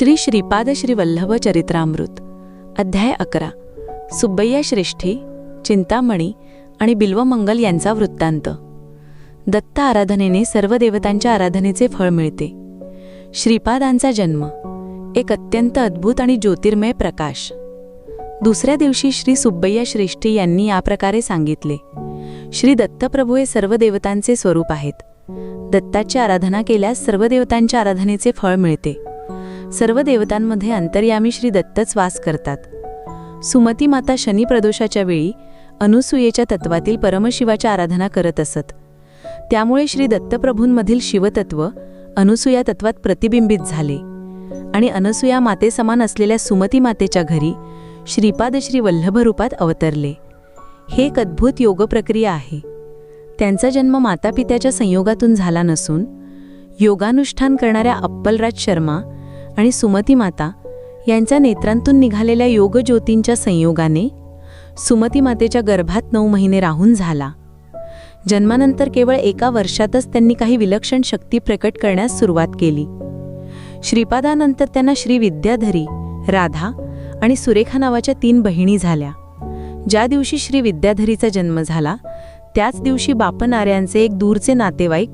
श्री श्रीपाद श्री वल्लभ चरित्रामृत अध्याय अकरा. सुब्बय्या श्रेष्ठी चिंतामणी आणि बिल्वमंगल यांचा वृत्तांत. दत्त आराधनेने सर्व देवतांच्या आराधनेचे फळ मिळते. श्रीपादांचा जन्म एक अत्यंत अद्भुत आणि ज्योतिर्मय प्रकाश. दुसऱ्या दिवशी श्री सुब्बय्या श्रेष्ठी यांनी या प्रकारे सांगितले श्री दत्तप्रभू हे सर्व देवतांचे स्वरूप आहेत. दत्ताची आराधना केल्यास सर्व देवतांच्या आराधनेचे फळ मिळते. सर्व देवतांमध्ये अंतर्यामी श्री दत्तच वास करतात. सुमती माता शनी प्रदोषाच्या वेळी अनुसूयेच्या तत्वातील परमशिवाच्या आराधना करत असत. त्यामुळे श्री दत्तप्रभूंमधील शिवतत्व अनुसूया तत्वात प्रतिबिंबित झाले आणि अनसूया मातेसमान असलेल्या सुमती मातेच्या घरी श्रीपाद श्री वल्लभरूपात अवतरले. हे एक अद्भुत योग प्रक्रिया आहे. त्यांचा जन्म मातापित्याच्या संयोगातून झाला नसून योगानुष्ठान करणाऱ्या अप्पलराज शर्मा आणि सुमती माता यांच्या नेत्रांतून निघालेल्या योगज्योतींच्या संयोगाने सुमती मातेच्या गर्भात नऊ महिने राहून झाला. जन्मानंतर केवळ एका वर्षातच त्यांनी काही विलक्षण शक्ती प्रकट करण्यास सुरुवात केली. श्रीपादानंतर त्यांना श्री विद्याधरी राधा आणि सुरेखा नावाच्या तीन बहिणी झाल्या. ज्या दिवशी श्री विद्याधरीचा जन्म झाला त्याच दिवशी बापनाऱ्यांचे एक दूरचे नातेवाईक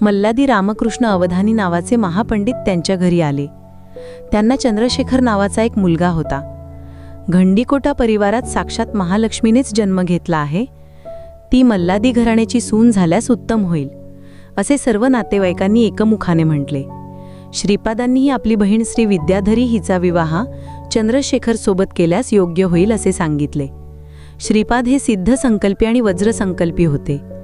मल्लादी रामकृष्ण अवधानी नावाचे महापंडित त्यांच्या घरी आले. त्यांना चंद्रशेखर नावाचा एक मुलगा होता. घंडीकोटा परिवारात साक्षात महालक्ष्मीनेच जन्म घेतला आहे. ती मल्लादी घराण्याची सून झाल्यास उत्तम होईल असे सर्व नातेवाईकांनी एकमुखाने म्हटले. श्रीपादांनीही आपली बहीण श्री विद्याधरी हिचा विवाह चंद्रशेखर सोबत केल्यास योग्य होईल असे सांगितले. श्रीपाद हे सिद्ध संकल्पी आणि वज्रसंकल्पी होते.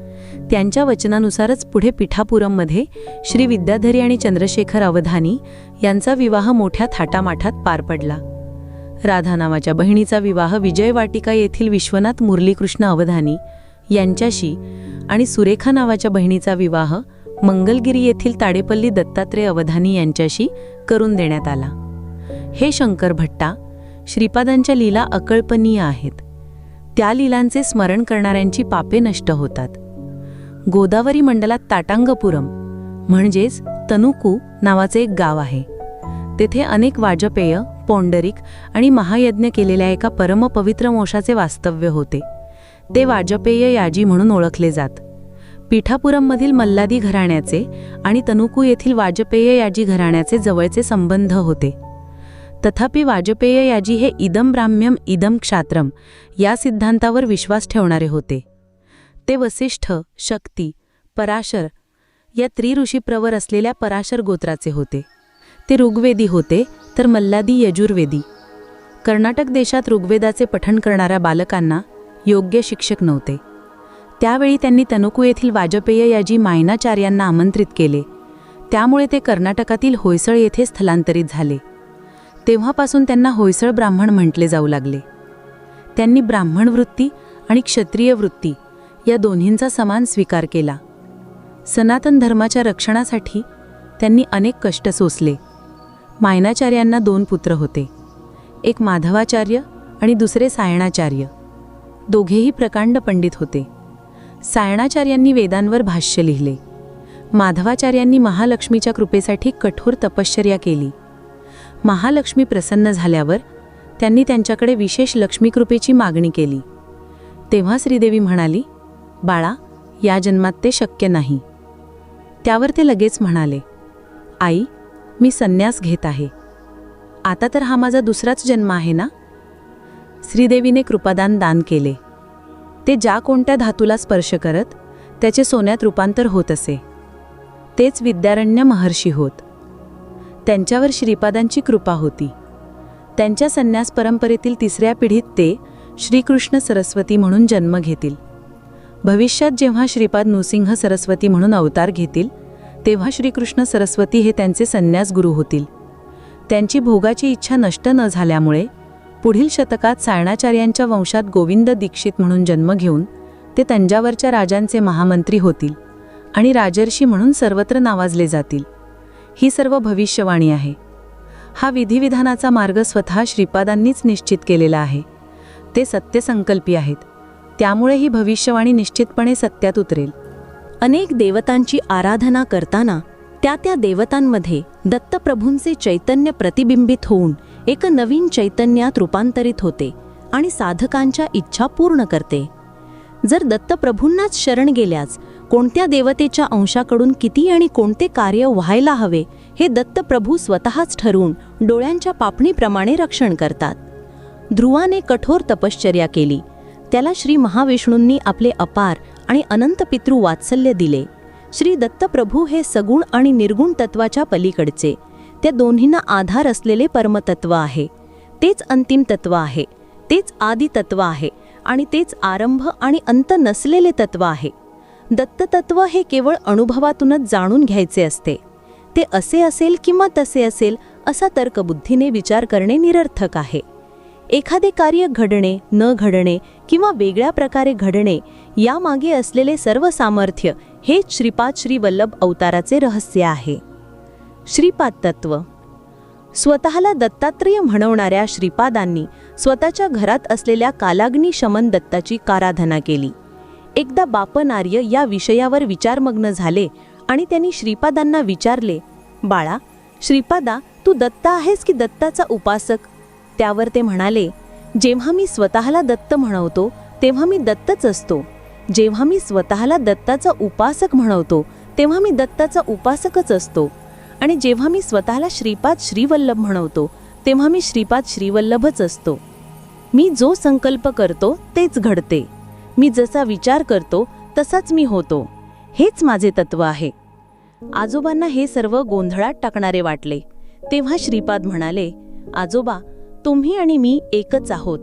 त्यांच्या वचनानुसारच पुढे पिठापुरममध्ये श्री विद्याधरी आणि चंद्रशेखर अवधानी यांचा विवाह मोठ्या थाटामाठात पार पडला. राधा नावाच्या बहिणीचा विवाह विजयवाटिका येथील विश्वनाथ मुरलीकृष्ण अवधानी यांच्याशी आणि सुरेखा नावाच्या बहिणीचा विवाह मंगलगिरी येथील ताडेपल्ली दत्तात्रेय अवधानी यांच्याशी करून देण्यात आला. हे शंकर भट्टा श्रीपादांच्या लीला अकल्पनीय आहेत. त्या लीलांचे स्मरण करणाऱ्यांची पापे नष्ट होतात. गोदावरी मंडलात ताटांगपुरम म्हणजेच तनुकू नावाचे एक गाव आहे. तेथे अनेक वाजपेय पौंडरिक आणि महायज्ञ केलेल्या एका परमपवित्र मोशाचे वास्तव्य होते. ते वाजपेय याजी म्हणून ओळखले जात. पीठापुरममधील मल्लादी घराण्याचे आणि तनुकू येथील वाजपेय याजी घराण्याचे जवळचे संबंध होते. तथापि वाजपेय याजी हे इदम ब्राह्म्यम इदम क्षात्रम या सिद्धांतावर विश्वास ठेवणारे होते. ते वसिष्ठ शक्ती पराशर. या त्रिऋषीप्रवर असलेल्या पराशर गोत्राचे होते. ते ऋग्वेदी होते तर मल्लादी यजुर्वेदी. कर्नाटक देशात ऋग्वेदाचे पठण करणाऱ्या बालकांना योग्य शिक्षक नव्हते. त्यावेळी त्यांनी तनुकू येथील वाजपेय याजी मायनाचार्यांना आमंत्रित केले. त्यामुळे ते कर्नाटकातील होयसळ येथे स्थलांतरित झाले. तेव्हापासून त्यांना होयसळ ब्राह्मण म्हटले जाऊ लागले. त्यांनी ब्राह्मण वृत्ती आणि क्षत्रिय वृत्ती या दोन्हींचा समान स्वीकार केला. सनातन धर्माच्या रक्षणासाठी त्यांनी अनेक कष्ट सोसले. मायनाचार्यांना दोन पुत्र होते. एक माधवाचार्य आणि दुसरे सायणाचार्य. दोघेही प्रकांड पंडित होते. सायणाचार्यांनी वेदांवर भाष्य लिहिले. माधवाचार्यांनी महालक्ष्मीच्या कृपेसाठी कठोर तपश्चर्या केली. महालक्ष्मी प्रसन्न झाल्यावर त्यांनी त्यांच्याकडे विशेष लक्ष्मीकृपेची मागणी केली. तेव्हा श्रीदेवी म्हणाली बाळा या जन्मात ते शक्य नाही. त्यावर ते लगेच म्हणाले आई मी संन्यास घेत आहे. आता तर हा माझा दुसराच जन्म आहे ना? श्रीदेवीने कृपादान दान केले. ते ज्या कोणत्या धातूला स्पर्श करत त्याचे सोन्यात रूपांतर होत असे. तेच विद्यारण्य महर्षी होत. त्यांच्यावर श्रीपादांची कृपा होती. त्यांच्या संन्यास परंपरेतील तिसऱ्या पिढीत ते श्रीकृष्ण सरस्वती म्हणून जन्म घेतील. भविष्यात जेव्हा श्रीपाद नृसिंह सरस्वती म्हणून अवतार घेतील तेव्हा श्रीकृष्ण सरस्वती हे त्यांचे संन्यास गुरु होतील. त्यांची भोगाची इच्छा नष्ट न झाल्यामुळे पुढील शतकात सायणाचार्यांच्या वंशात गोविंद दीक्षित म्हणून जन्म घेऊन ते तंजावरच्या राजांचे महामंत्री होतील आणि राजर्षी म्हणून सर्वत्र नावाजले जातील. ही सर्व भविष्यवाणी आहे. हा विधिविधानाचा मार्ग स्वतः श्रीपादांनीच निश्चित केलेला आहे. ते सत्यसंकल्पी आहेत. त्यामुळे ही भविष्यवाणी निश्चितपणे सत्यात उतरेल. अनेक देवतांची आराधना करताना त्या त्या देवतांमध्ये दत्तप्रभूंचे चैतन्य प्रतिबिंबित होऊन एक नवीन चैतन्यात रूपांतरित होते आणि साधकांच्या इच्छा पूर्ण करते. जर दत्तप्रभूंनाच शरण गेल्यास कोणत्या देवतेच्या अंशाकडून किती आणि कोणते कार्य व्हायला हवे हे दत्तप्रभू स्वतःच ठरवून डोळ्यांच्या पापणीप्रमाणे रक्षण करतात. ध्रुवाने कठोर तपश्चर्या केली. त्याला श्री महाविष्णूंनी आपले अपार आणि अनंत पितृ वात्सल्य दिले. श्री दत्तप्रभू हे सगुण आणि निर्गुण तत्वाच्या पलीकडचे. त्या दोन्हींना आधार असलेले परमतत्व आहे. तेच अंतिम तत्व आहे. तेच आदितत्व आहे आणि तेच आरंभ आणि अंत नसलेले तत्व आहे. दत्ततत्व हे केवळ अनुभवातूनच जाणून घ्यायचे असते. ते असे असेल किंवा तसे असेल असा तर्कबुद्धीने विचार करणे निरर्थक आहे. एखादे कार्य घडणे न घडणे किंवा वेगळ्या प्रकारे घडणे यामागे असलेले सर्व सामर्थ्य हेच श्रीपाद श्री वल्लभ अवताराचे रहस्य आहे. श्रीपाद तत्व. स्वतःला दत्तात्रेय म्हणवणाऱ्या श्रीपादांनी स्वतःच्या घरात असलेल्या कालाग्नी शमन दत्ताची काराधना केली. एकदा बापनार्य या विषयावर विचारमग्न झाले आणि त्यांनी श्रीपादांना विचारले बाळा श्रीपादा तू दत्ता आहेस की दत्ताचा उपासक? त्यावर ते म्हणाले जेव्हा मी स्वतःला दत्त म्हणवतो तेव्हा मी दत्तच असतो. जेव्हा मी स्वतःला दत्ताचा उपासक म्हणवतो तेव्हा मी दत्ताचा उपासकच असतो. आणि जेव्हा मी स्वतःला श्रीपाद श्रीवल्लभ म्हणवतो तेव्हा मी श्रीपाद श्रीवल्लभच असतो. मी जो संकल्प करतो तेच घडते. मी जसा विचार करतो तसाच मी होतो. हेच माझे तत्व आहे. आजोबांना हे सर्व गोंधळात टाकणारे वाटले. तेव्हा श्रीपाद म्हणाले आजोबा तुम्ही आणि मी एकच आहोत.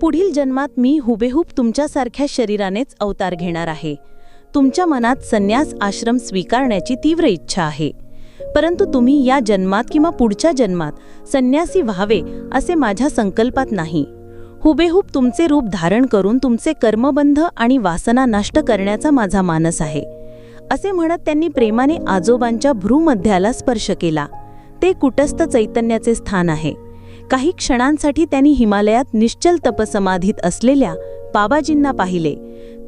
पुढील जन्मात मी हुबेहूब तुमच्यासारख्या शरीरानेच अवतार घेणार आहे. तुमच्या मनात संन्यास आश्रम स्वीकारण्याची तीव्र इच्छा आहे. परंतु तुम्ही या जन्मात किंवा पुढच्या जन्मात संन्यासी व्हावे असे माझ्या संकल्पात नाही. हुबेहूब तुमचे रूप धारण करून तुमचे कर्मबंध आणि वासना नष्ट करण्याचा माझा मानस आहे. असे म्हणत त्यांनी प्रेमाने आजोबांच्या भ्रूमध्याला स्पर्श केला. ते कुटस्थ चैतन्याचे स्थान आहे. काही क्षणांसाठी त्यांनी हिमालयात निश्चल तपसमाधीत असलेल्या बाबाजींना पाहिले.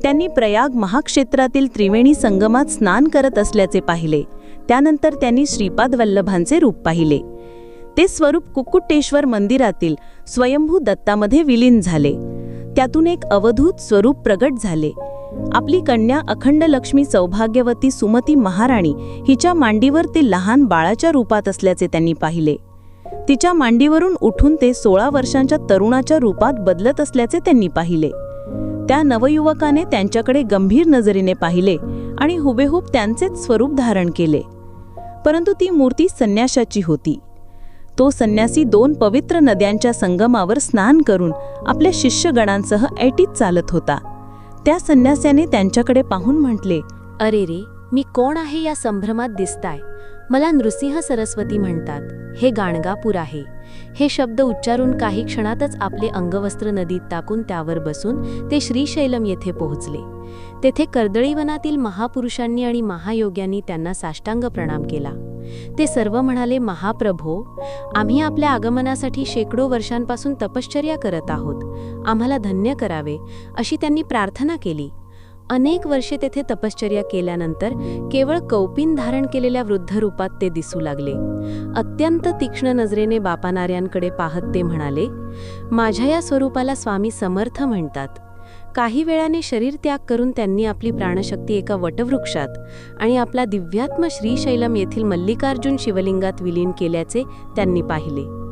त्यांनी प्रयाग महाक्षेत्रातील त्रिवेणी संगमात स्नान करत असल्याचे पाहिले. त्यानंतर त्यांनी श्रीपाद वल्लभांचे रूप पाहिले. ते स्वरूप कुक्कुटेश्वर मंदिरातील स्वयंभू दत्तामध्ये विलीन झाले. त्यातून एक अवधूत स्वरूप प्रगट झाले. आपली कन्या अखंड लक्ष्मी सौभाग्यवती सुमती महाराणी हिच्या मांडीवर ते लहान बाळाच्या रूपात असल्याचे त्यांनी पाहिले. तिच्या मांडीवरून उठून ते सोळा वर्षांच्या तरुणाच्या रूपात बदलत असल्याचे त्यांनी पाहिले. त्या नवयुवकाने त्यांच्याकडे गंभीर नजरेने पाहिले आणि हुबेहूब त्यांचेच स्वरूप धारण केले. परंतु ती मूर्ती संन्याशाची होती. तो संन्यासी दोन पवित्र नद्यांच्या संगमावर स्नान करून आपल्या शिष्यगणांसह ऐटीत चालत होता. त्या संन्यास्याने त्यांच्याकडे पाहून म्हटले अरे रे मी कोण आहे या संभ्रमात दिसताय? मला नृसिंह सरस्वती म्हणतात हे गाणगापूर आहे. हे शब्द उच्चारून काही क्षणातच आपले अंगवस्त्र नदीत टाकून त्यावर बसून ते श्रीशैलम येथे पोहोचले. तेथे कर्दळीवनातील महापुरुषांनी आणि महायोग्यांनी त्यांना साष्टांग प्रणाम केला. ते सर्व म्हणाले महाप्रभो आम्ही आपल्या आगमनासाठी शेकडो वर्षांपासून तपश्चर्या करत आहोत. आम्हाला धन्य करावे. अशी त्यांनी प्रार्थना केली. अनेक वर्षे तेथे तपश्चर्या केल्यानंतर केवळ कौपीन धारण केलेल्या वृद्ध रूपात ते दिसू लागले. अत्यंत तीक्ष्ण नजरेने बापानार्यांकडे पाहत ते म्हणाले माझ्या या स्वरूपाला स्वामी समर्थ म्हणतात. काही वेळाने शरीर त्याग करून त्यांनी आपली प्राणशक्ती एका वटवृक्षात आणि आपला दिव्यात्म श्रीशैलम येथील मल्लिकार्जुन शिवलिंगात विलीन केल्याचे त्यांनी पाहिले.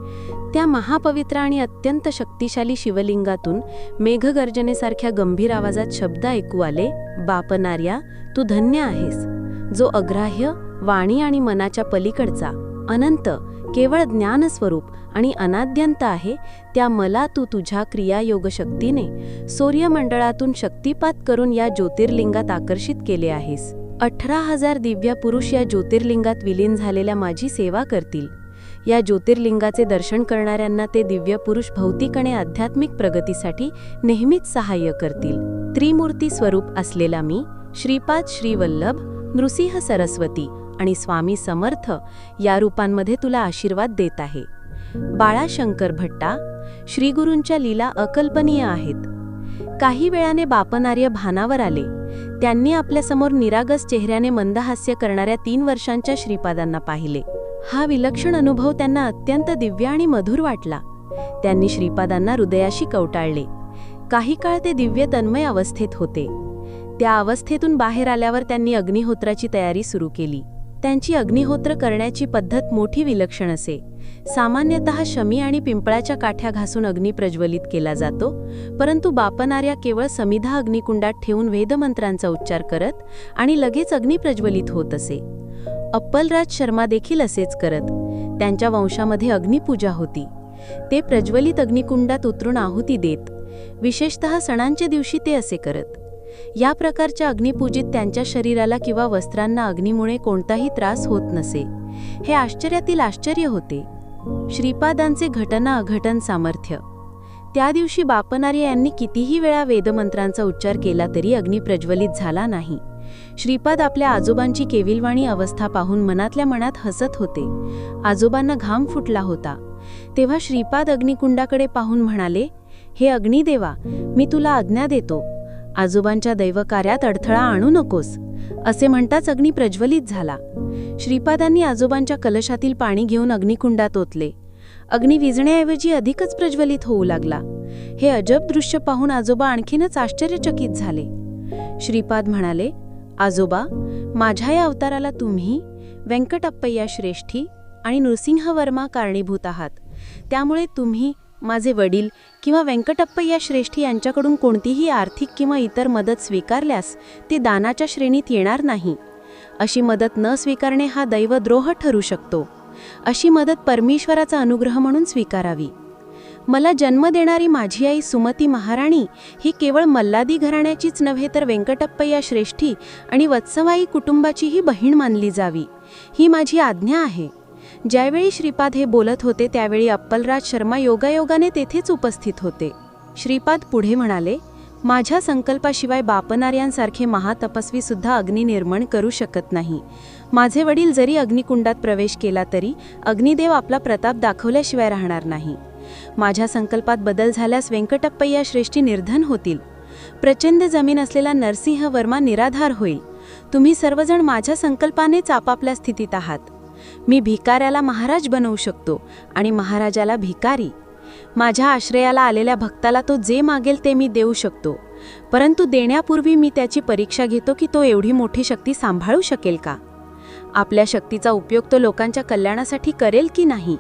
त्या महापवित्र आणि अत्यंत शक्तिशाली शिवलिंगातून मेघगर्जनेसारख्या गंभीर आवाजात शब्द ऐकू आले बापनार्या तू धन्य आहेस. जो अग्राह्य वाणी आणि मनाच्या पलीकडचा अनंत केवळ ज्ञानस्वरूप आणि अनाद्यंत आहे त्या मला तू तुझ्या क्रियायोग शक्तीने सूर्यमंडळातून शक्तिपात करून या ज्योतिर्लिंगात आकर्षित केले आहेस. अठरा हजार दिव्य पुरुष या ज्योतिर्लिंगात विलीन झालेल्या माझी सेवा करतील. या ज्योतिर्लिंगाचे दर्शन करणाऱ्यांना ते दिव्य पुरुष भौतिक आणि आध्यात्मिक प्रगतीसाठी नेहमीच सहाय्य करतील. त्रिमूर्ती स्वरूप असलेला मी श्रीपाद श्रीवल्लभ नृसिंह सरस्वती आणि स्वामी समर्थ या रूपांमध्ये तुला आशीर्वाद देत आहे. बाळा शंकर भट्टा श्रीगुरूंच्या लीला अकल्पनीय आहेत. काही वेळाने बापनार्य भानावर आले. त्यांनी आपल्यासमोर निरागस चेहऱ्याने मंदहास्य करणाऱ्या तीन वर्षांच्या श्रीपादांना पाहिले. हा विलक्षण अनुभव त्यांना अत्यंत दिव्य आणि मधुर वाटला. त्यांनी श्रीपादांना हृदयाशी कवटाळले. काही काळ ते दिव्य तन्मय अवस्थेत होते. त्या अवस्थेतून बाहेर आल्यावर त्यांनी अग्निहोत्राची तयारी सुरू केली. त्यांची अग्निहोत्र करण्याची पद्धत मोठी विलक्षण असे. सामान्यतः शमी आणि पिंपळाच्या काठ्या घासून अग्नी प्रज्वलित केला जातो परंतु बापणाऱ्या केवळ समिधा अग्निकुंडात ठेवून वेदमंत्रांचा उच्चार करत आणि लगेच अग्नी प्रज्वलित होत असे. अप्पलराज शर्मा देखील असेच करत. त्यांच्या वंशामध्ये अग्निपूजा होती. ते प्रज्वलित अग्निकुंडात उतरून आहुती देत. विशेषतः सणांच्या दिवशी ते असे करत. या प्रकारच्या अग्निपूजित त्यांच्या शरीराला किंवा वस्त्रांना अग्नीमुळे कोणताही त्रास होत नसे. हे आश्चर्यातील आश्चर्य होते. श्रीपादांचे घटना अघटन सामर्थ्य. त्या दिवशी बापनार्य यांनी कितीही वेळा वेदमंत्रांचा उच्चार केला तरी अग्नी प्रज्वलित झाला नाही. श्रीपाद आपल्या आजोबांची केविलवाणी अवस्था पाहून मनातल्या मनात हसत होते. आजोबांना घाम फुटला होता. तेव्हा श्रीपाद अग्निकुंडाकडे पाहून म्हणाले हे अग्निदेवा मी तुला आज्ञा देतो. आजोबांच्या दैवकार्यात अडथळा आणू नकोस. असे म्हणताच अग्नी प्रज्वलित झाला. श्रीपादांनी आजोबांच्या कलशातील पाणी घेऊन अग्निकुंडात ओतले. अग्नी विजण्याऐवजी अधिकच प्रज्वलित होऊ लागला. हे अजब दृश्य पाहून आजोबा आणखीनच आश्चर्यचकित झाले. श्रीपाद म्हणाले आजोबा माझ्या या अवताराला तुम्ही व्यंकटप्पय्या श्रेष्ठी आणि नृसिंहवर्मा कारणीभूत आहात. त्यामुळे तुम्ही माझे वडील किंवा व्यंकटप्पय्या श्रेष्ठी यांच्याकडून कोणतीही आर्थिक किंवा इतर मदत स्वीकारल्यास ती दानाच्या श्रेणीत येणार नाही. अशी मदत न स्वीकारणे हा दैवद्रोह ठरू शकतो. अशी मदत परमेश्वराचा अनुग्रह म्हणून स्वीकारावी. मला जन्म देणारी माझी आई सुमती महाराणी ही केवळ मल्लादी घराण्याचीच नव्हे तर व्यंकटप्पय्या श्रेष्ठी आणि वत्सवाई कुटुंबाचीही बहीण मानली जावी. ही माझी आज्ञा आहे. ज्यावेळी श्रीपाद हे बोलत होते त्यावेळी अप्पलराज शर्मा योगायोगाने तेथेच उपस्थित होते. श्रीपाद पुढे म्हणाले माझ्या संकल्पाशिवाय बापनार्यांसारखे महातपस्वीसुद्धा अग्नी निर्माण करू शकत नाही. माझे वडील जरी अग्निकुंडात प्रवेश केला तरी अग्निदेव आपला प्रताप दाखवल्याशिवाय राहणार नाही. माझ्या संकल्पात बदल झाल्यास व्यंकटप्पय्या श्रेष्ठी निर्धन होतील. प्रचंड जमीन असलेला नरसिंह वर्मा निराधार होईल. तुम्ही सर्वजण माझ्या संकल्पानेच आपापल्या स्थितीत आहात. मी भिकाऱ्याला महाराज बनवू शकतो आणि महाराजाला भिकारी. माझ्या आश्रयाला आलेल्या भक्ताला तो जे मागेल ते मी देऊ शकतो. परंतु देण्यापूर्वी मी त्याची परीक्षा घेतो की तो एवढी मोठी शक्ती सांभाळू शकेल का? आपल्या शक्तीचा उपयोग तो लोकांच्या कल्याणासाठी करेल की नाही?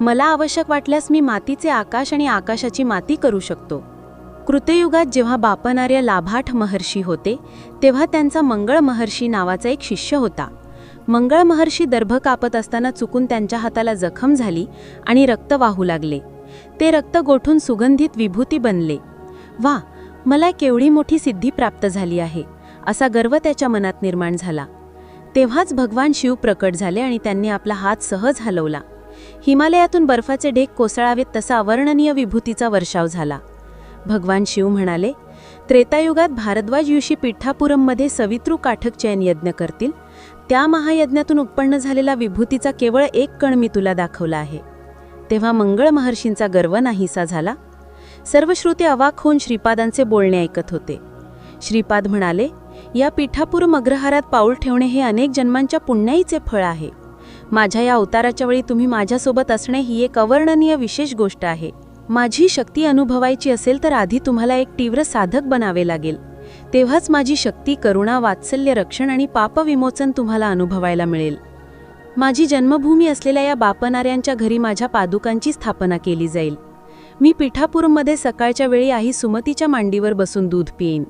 मला आवश्यक वाटल्यास मी मातीचे आकाश आणि आकाशाची माती करू शकतो. कृतयुगात जेव्हा बापनार्य लाभाठ महर्षी होते तेव्हा त्यांचा मंगळ महर्षी नावाचा एक शिष्य होता. मंगळ महर्षी दर्भ कापत असताना चुकून त्यांच्या हाताला जखम झाली आणि रक्त वाहू लागले. ते रक्त गोठून सुगंधित विभूती बनले. वा मला केवढी मोठी सिद्धी प्राप्त झाली आहे असा गर्व त्याच्या मनात निर्माण झाला. तेव्हाच भगवान शिव प्रकट झाले आणि त्यांनी आपला हात सहज हलवला. हिमालयातून बर्फाचे ढेक कोसळावेत तसा अवर्णनीय विभूतीचा वर्षाव झाला. भगवान शिव म्हणाले त्रेतायुगात भारद्वाज ऋषी पिठापुरममध्ये सवितृ काठक चयन यज्ञ करतील. त्या महायज्ञातून उत्पन्न झालेला विभूतीचा केवळ एक कण मी तुला दाखवला आहे. तेव्हा मंगळ महर्षींचा गर्व नाहीसा झाला. सर्व श्रोते अवाक होऊन श्रीपादांचे बोलणे ऐकत होते. श्रीपाद म्हणाले या पिठापूर अग्रहारात पाऊल ठेवणे हे अनेक जन्मांच्या पुण्याईचे फळ आहे. माझ्या या अवताराच्या वेळी तुम्ही माझ्यासोबत असणे ही एक अवर्णनीय विशेष गोष्ट आहे. माझी शक्ती अनुभवायची असेल तर आधी तुम्हाला एक तीव्र साधक बनावे लागेल. तेव्हाच माझी शक्ती करुणा वात्सल्य रक्षण आणि पापविमोचन तुम्हाला अनुभवायला मिळेल. माझी जन्मभूमी असलेल्या या बापनाऱ्यांच्या घरी माझ्या पादुकांची स्थापना केली जाईल. मी पिठापुरममध्ये सकाळच्या वेळी आई सुमतीच्या मांडीवर बसून दूध पिईन.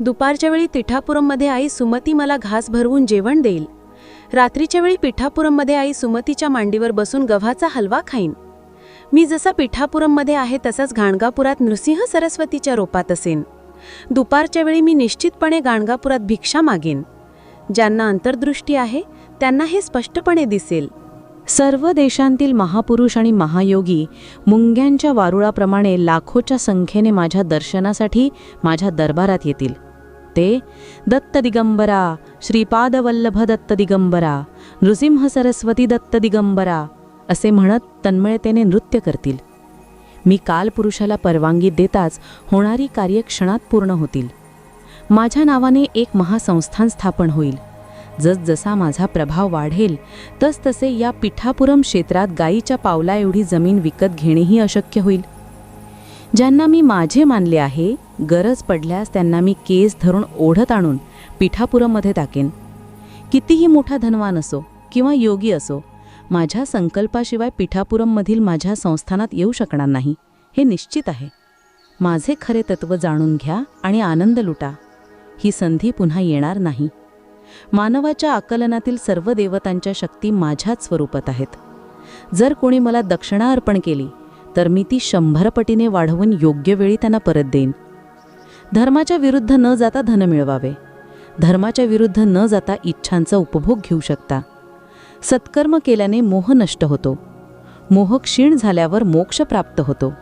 दुपारच्या वेळी तिठापुरममध्ये आई सुमती मला घास भरवून जेवण देईल. रात्रीच्या वेळी पिठापुरममध्ये आई सुमतीच्या मांडीवर बसून गव्हाचा हलवा खाईन. मी जसा पिठापुरममध्ये आहे तसाच गाणगापुरात नृसिंह सरस्वतीच्या रोपात असेन. दुपारच्या वेळी मी निश्चितपणे गाणगापुरात भिक्षा मागेन. ज्यांना अंतर्दृष्टी आहे त्यांना हे स्पष्टपणे दिसेल. सर्व देशांतील महापुरुष आणि महायोगी मुंग्यांच्या वारुळाप्रमाणे लाखोच्या संख्येने माझ्या दर्शनासाठी माझ्या दरबारात येतील. ते दत्त दिगंबरा श्रीपादवल्लभ दत्त दिगंबरा नृसिंह सरस्वती दत्त दिगंबरा असे म्हणत तन्मयतेने नृत्य करतील. मी कालपुरुषाला परवानगी देताच होणारी कार्य क्षणात पूर्ण होतील. माझ्या नावाने एक महासंस्थान स्थापन होईल. जसजसा माझा प्रभाव वाढेल तसतसे या पिठापुरम क्षेत्रात गायीच्या पावला एवढी जमीन विकत घेणेही अशक्य होईल. ज्यांना मी माझे मानले आहे गरज पडल्यास त्यांना मी केस धरून ओढत आणून पिठापुरममध्ये टाकेन. कितीही मोठा धनवान असो किंवा योगी असो माझ्या संकल्पाशिवाय पिठापुरममधील माझ्या संस्थानात येऊ शकणार नाही हे निश्चित आहे. माझे खरे तत्व जाणून घ्या आणि आनंद लुटा. ही संधी पुन्हा येणार नाही. मानवाच्या आकलनातील सर्व देवतांच्या शक्ती माझ्याच स्वरूपात आहेत. जर कोणी मला दक्षिणा अर्पण केली तर मी ती शंभर पटीने वाढवून योग्य वेळी त्यांना परत देईन. धर्माच्या विरुद्ध न जाता धन मिळवावे. धर्माच्या विरुद्ध न जाता इच्छांचा उपभोग घेऊ शकता. सत्कर्म केल्याने मोह नष्ट होतो. मोह क्षीण झाल्यावर मोक्ष प्राप्त होतो.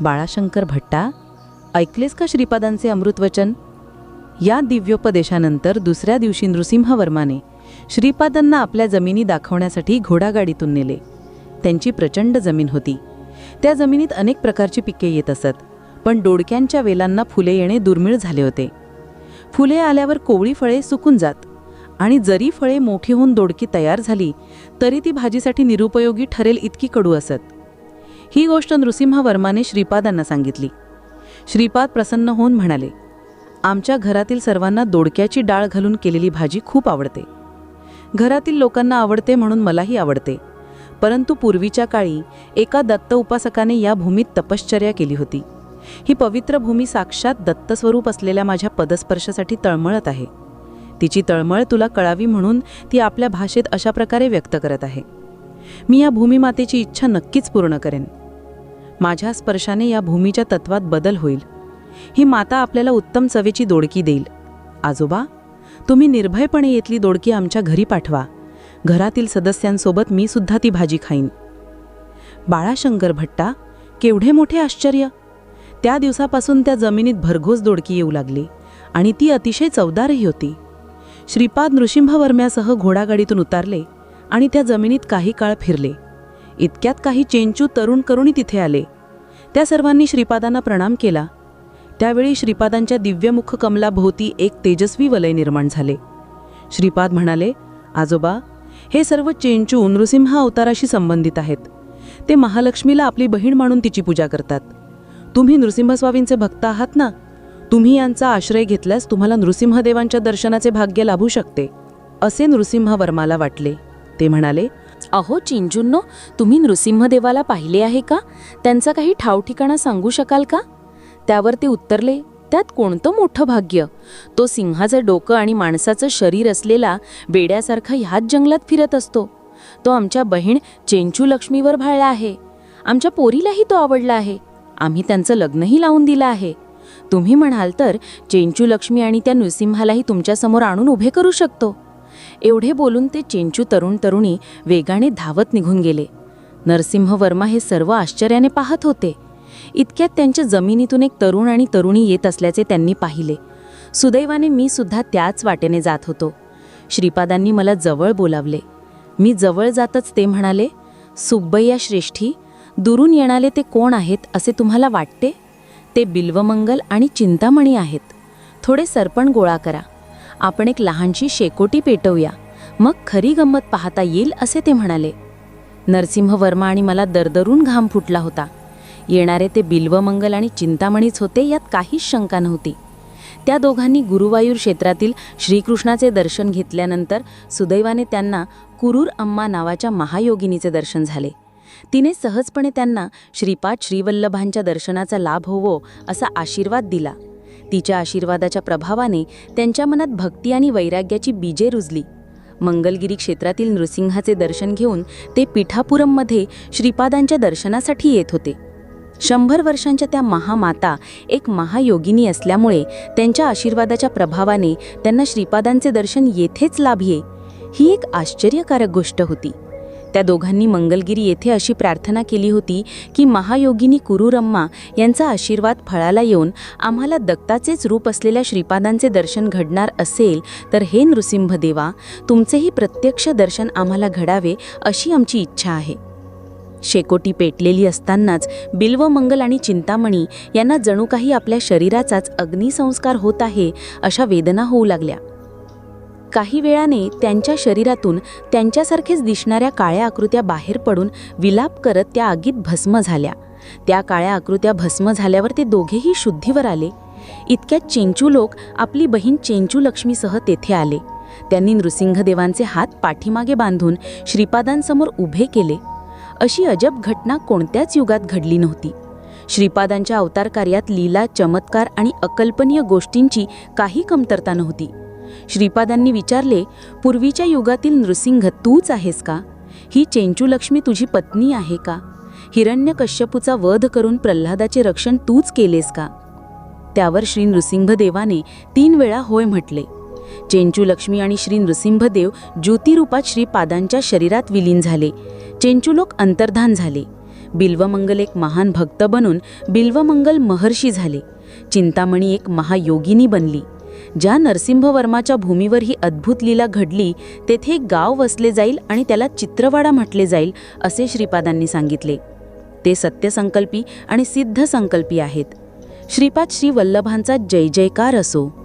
बाळाशंकर भट्टा ऐकलेस का श्रीपादांचे अमृतवचन? या दिव्योपदेशानंतर दुसऱ्या दिवशी नृसिंहवर्माने श्रीपादांना आपल्या जमिनी दाखवण्यासाठी घोडागाडीतून नेले. त्यांची प्रचंड जमीन होती. त्या जमिनीत अनेक प्रकारची पिके येत असत. पण डोडक्यांच्या वेलांना फुले येणे दुर्मिळ झाले होते. फुले आल्यावर कोवळी फळे सुकून जात. आणि जरी फळे मोठी होऊन दोडकी तयार झाली तरी ती भाजीसाठी निरुपयोगी ठरेल इतकी कडू असत. ही गोष्ट नृसिंहवर्माने श्रीपादांना सांगितली. श्रीपाद प्रसन्न होऊन म्हणाले आमच्या घरातील सर्वांना दोडक्याची डाळ घालून केलेली भाजी खूप आवडते. घरातील लोकांना आवडते म्हणून मलाही आवडते. परंतु पूर्वीच्या काळी एका दत्त उपासकाने या भूमीत तपश्चर्या केली होती. ही पवित्र भूमी साक्षात दत्तस्वरूप असलेल्या माझ्या पदस्पर्शासाठी तळमळत आहे. तिची तळमळ तुला कळावी म्हणून ती आपल्या भाषेत अशा प्रकारे व्यक्त करत आहे. मी या भूमिमातेची इच्छा नक्कीच पूर्ण करेन. माझ्या स्पर्शाने या भूमीच्या तत्वात बदल होईल. ही माता आपल्याला उत्तम चवेची दोडकी देईल. आजोबा तुम्ही निर्भयपणे येतली दोडकी आमच्या घरी पाठवा. घरातील सदस्यांसोबत मी सुद्धा ती भाजी खाईन. बाळाशंकर भट्टा केवढे मोठे आश्चर्य! त्या दिवसापासून त्या जमिनीत भरघोस दोडकी येऊ लागली आणि ती अतिशय चवदारही होती. श्रीपाद नृसिंहवर्म्यासह घोडागाडीतून उतारले आणि त्या जमिनीत काही काळ फिरले. इतक्यात काही चेंचू तरुण करुणी तिथे आले. त्या सर्वांनी श्रीपादांना प्रणाम केला. त्यावेळी श्रीपादांच्या दिव्यमुख कमलाभोवती एक तेजस्वी वलय निर्माण झाले. श्रीपाद म्हणाले आजोबा हे सर्व चेंचू नृसिंह अवताराशी संबंधित आहेत. ते महालक्ष्मीला आपली बहीण मानून तिची पूजा करतात. तुम्ही नृसिंहस्वामींचे भक्त आहात ना? तुम्ही यांचा आश्रय घेतल्यास तुम्हाला नृसिंहदेवांच्या दर्शनाचे भाग्य लाभू शकते असे नृसिंहवर्माला वाटले. ते म्हणाले अहो चिंजूंनो तुम्ही नृसिंहदेवाला पाहिले आहे का? त्यांचा काही ठाव ठिकाणा सांगू शकाल का? त्यावर ते उत्तरले त्यात कोणतं मोठं भाग्य? तो सिंहाचं डोकं आणि माणसाचं शरीर असलेला बेड्यासारखा ह्याच जंगलात फिरत असतो. तो आमच्या बहीण चेंचू लक्ष्मीवर भाळला आहे. आमच्या पोरीलाही तो आवडला आहे. आम्ही त्यांचं लग्नही लावून दिलं आहे. तुम्ही म्हणाल तर चेंचू लक्ष्मी आणि त्या नृसिंहालाही तुमच्यासमोर आणून उभे करू शकतो. एवढे बोलून ते चेंचू तरुण तरुणी वेगाने धावत निघून गेले. नरसिंह वर्मा हे सर्व आश्चर्याने पाहत होते. इतक्यात त्यांच्या जमिनीतून एक तरुण आणि तरुणी येत असल्याचे त्यांनी पाहिले. सुदैवाने मी सुद्धा त्याच वाटेने जात होतो. श्रीपादांनी मला जवळ बोलावले. मी जवळ जातच ते म्हणाले सुब्बय्या श्रेष्ठी दुरून येणारे ते कोण आहेत असे तुम्हाला वाटते? ते बिल्वमंगल आणि चिंतामणी आहेत. थोडे सरपण गोळा करा. आपण एक लहानशी शेकोटी पेटवूया. मग खरी गंमत पाहता येईल असे ते म्हणाले. नरसिंहवर्मा आणि मला दरदरून घाम फुटला होता. येणारे ते बिल्वमंगल आणि चिंतामणीच होते यात काहीच शंका नव्हती. त्या दोघांनी गुरुवायूर क्षेत्रातील श्रीकृष्णाचे दर्शन घेतल्यानंतर सुदैवाने त्यांना कुरूर अम्मा नावाच्या महायोगिनीचे दर्शन झाले. तिने सहजपणे त्यांना श्रीपाद श्रीवल्लभांच्या दर्शनाचा लाभ होवो असा आशीर्वाद दिला. तिच्या आशीर्वादाच्या प्रभावाने त्यांच्या मनात भक्ती आणि वैराग्याची बीजे रुजली. मंगलगिरी क्षेत्रातील नृसिंहाचे दर्शन घेऊन ते पिठापुरममध्ये श्रीपादांच्या दर्शनासाठी येत होते. शंभर वर्षांच्या त्या महामाता एक महायोगिनी असल्यामुळे त्यांच्या आशीर्वादाच्या प्रभावाने त्यांना श्रीपादांचे दर्शन येथेच लाभये. ही एक आश्चर्यकारक गोष्ट होती. त्या दोघांनी मंगलगिरी येथे अशी प्रार्थना केली होती की महायोगिनी कुरुरम्मा यांचा आशीर्वाद फळाला येऊन आम्हाला दत्ताचेच रूप असलेल्या श्रीपादांचे दर्शन घडणार असेल तर हे नृसिंहदेवा तुमचेही प्रत्यक्ष दर्शन आम्हाला घडावे अशी आमची इच्छा आहे. शेकोटी पेटलेली असतानाच बिल्व मंगल आणि चिंतामणी यांना जणू काही आपल्या शरीराचाच अग्निसंस्कार होत आहे अशा वेदना होऊ लागल्या. काही वेळाने त्यांच्या शरीरातून त्यांच्यासारखेच दिसणाऱ्या काळ्या आकृत्या बाहेर पडून विलाप करत त्या आगीत भस्म झाल्या. त्या काळ्या आकृत्या भस्म झाल्यावर ते दोघेही शुद्धीवर आले. इतक्यात चेंचू लोक आपली बहीण चेंचू लक्ष्मीसह तेथे आले. त्यांनी नृसिंहदेवांचे हात पाठीमागे बांधून श्रीपादांसमोर उभे केले. अशी अजब घटना कोणत्याच युगात घडली नव्हती. श्रीपादांच्या अवतार कार्यात लीला चमत्कार आणि अकल्पनीय गोष्टींची काही कमतरता नव्हती. श्रीपादांनी विचारले पूर्वीच्या युगातील नृसिंह तूच आहेस का? ही चेंचूलक्ष्मी तुझी पत्नी आहे का? हिरण्यकश्यपूचा वध करून प्रल्हादाचे रक्षण तूच केलेस का? त्यावर श्री नृसिंहदेवाने तीन वेळा होय म्हटले. चेंचूलक्ष्मी आणि श्री नृसिंहदेव ज्योतिरूपात श्रीपादांच्या शरीरात विलीन झाले. चेंचूलोक अंतर्धान झाले. बिल्वमंगल एक महान भक्त बनून बिल्वमंगल महर्षी झाले. चिंतामणी एक महायोगिनी बनली. ज्या नरसिंहवर्माच्या भूमीवर ही अद्भुत लीला घडली तेथे एक गाव वसले जाईल आणि त्याला चित्रवाडा म्हटले जाईल असे श्रीपादांनी सांगितले. ते सत्यसंकल्पी आणि सिद्ध संकल्पी आहेत. श्रीपाद श्री वल्लभांचा जय जयकार असो.